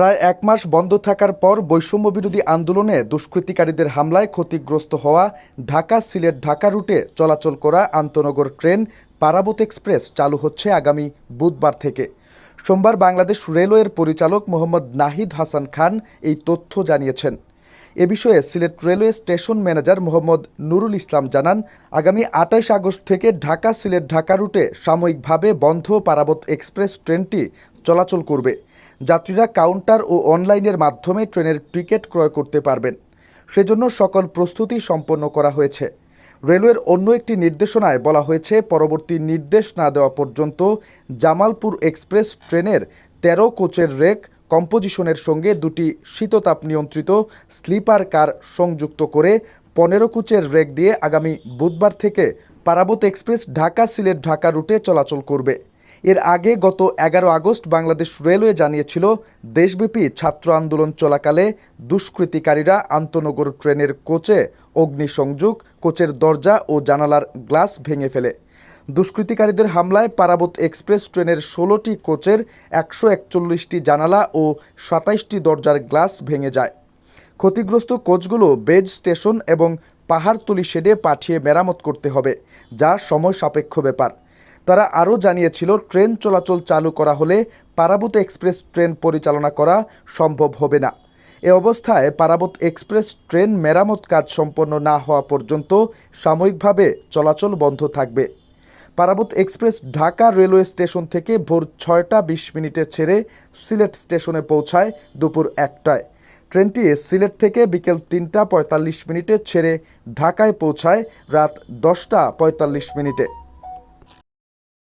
প্রায় এক মাস বন্ধ থাকার পর বৈষম্য বিরোধী আন্দোলনে দুষ্কৃতিকারীদের হামলায় ক্ষতিগ্রস্ত হওয়া ঢাকা সিলেট ঢাকা রুটে চলাচল করা আন্তনগর ট্রেন পারাবত এক্সপ্রেস চালু হচ্ছে আগামী বুধবার থেকে। সোমবার বাংলাদেশ রেলওয়ের পরিচালক মোহাম্মদ নাহিদ হাসান খান এই তথ্য জানিয়েছেন। এ বিষয়ে Sylhet railway station manager Mohammad Nurul Islam জানান, আগামী আঠাশ আগস্ট থেকে ঢাকা সিলেট ঢাকা রুটে সাময়িকভাবে বন্ধ পারাবত এক্সপ্রেস ট্রেনটি চলাচল করবে। যাত্রীরা কাউন্টার ও অনলাইনের মাধ্যমে ট্রেনের টিকিট ক্রয় করতে পারবেন। সেজন্য সকল প্রস্তুতি সম্পন্ন করা হয়েছে। রেলওয়ের অন্য একটি নির্দেশনায় বলা হয়েছে, পরবর্তী নির্দেশ না দেওয়া পর্যন্ত জামালপুর এক্সপ্রেস ট্রেনের তেরো কোচের রেক কম্পোজিশনের সঙ্গে দুটি শীততাপ নিয়ন্ত্রিত স্লিপার কার সংযুক্ত করে পনেরো কোচের রেক দিয়ে আগামী বুধবার থেকে পারাবত এক্সপ্রেস ঢাকা সিলেট ঢাকা রুটে চলাচল করবে। এর আগে গত এগারো আগস্ট বাংলাদেশ রেলওয়ে জানিয়েছিল, দেশব্যাপী ছাত্র আন্দোলন চলাকালে দুষ্কৃতিকারীরা আন্তনগর ট্রেনের কোচে অগ্নিসংযোগ, কোচের দরজা ও জানালার গ্লাস ভেঙে ফেলে। দুষ্কৃতিকারীদের হামলায় পারাবত এক্সপ্রেস ট্রেনের ষোলোটি কোচের একশো একচল্লিশটি জানালা ও সাতাইশটি দরজার গ্লাস ভেঙে যায়। ক্ষতিগ্রস্ত কোচগুলো বেজ স্টেশন এবং পাহাড়তলি শেডে পাঠিয়ে মেরামত করতে হবে, যা সময় সাপেক্ষ ব্যাপার। তারা আরও জানিয়েছিল, ট্রেন চলাচল চালু করা হলে পারাবত এক্সপ্রেস ট্রেন পরিচালনা করা সম্ভব হবে না। এ অবস্থায় পারাবত এক্সপ্রেস ট্রেন মেরামত কাজ সম্পন্ন না হওয়া পর্যন্ত সাময়িকভাবে চলাচল বন্ধ থাকবে। Parabat express Dhaka railway station থেকে ভোর ছয়টা বিশ মিনিটে ছেড়ে সিলেট স্টেশনে পৌঁছায় দুপুর একটায়। ট্রেনটি সিলেট থেকে বিকেল তিনটা পঁয়তাল্লিশ মিনিটে ছেড়ে ঢাকায় পৌঁছায় রাত দশটা পঁয়তাল্লিশ মিনিটে।